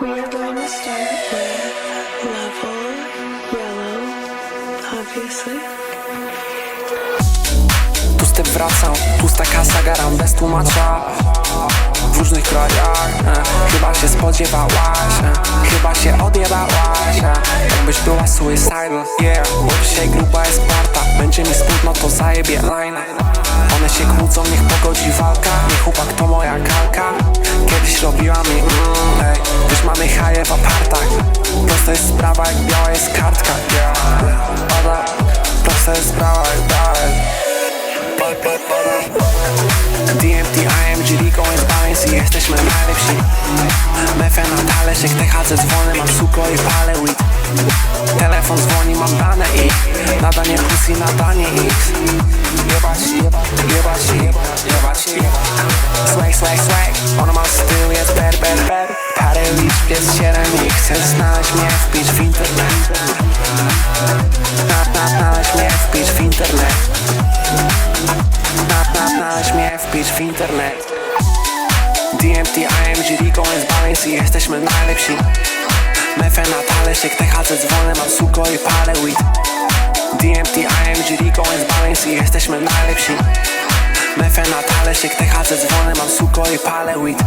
We're start with level obviously. Pusty wracam, pusta kasa, garam bez tłumacza. W różnych krajach, e, chyba się spodziewałaś e, Chyba się odjebałaś, e, jakbyś była suicidal Yeah, bo dzisiaj gruba jest parta Będzie mi smutno, to zajebie line. One się kłócą, niech pogodzi walka. Niech chłopak to moja w apartach. Prosta jest sprawa, jak biała jest kartka. Pada, prosta jest sprawa, jak biała DMT, IMG, Rico jest balance i jesteśmy najlepsi. Mefe na talerz, jak THC dzwony Mam suko i palę weed. Telefon dzwoni, mam dane i Nadanie pussy, nadanie X. Jebać, jebać, jebać, jebać, jebać siedem i chcesz znaleźć mnie wpić w internet. Na, na, znaleźć mnie wpić w internet. Na, na, znaleźć mnie wpić w internet. DMT, IMG, Rico jest balance i jesteśmy najlepsi. Mefe na talerz, jak THC dzwony Mam suko i palę weed. DMT, IMG, Rico jest balance i jesteśmy najlepsi. Mefe na talerz, jak THC dzwony Mam suko i palę weed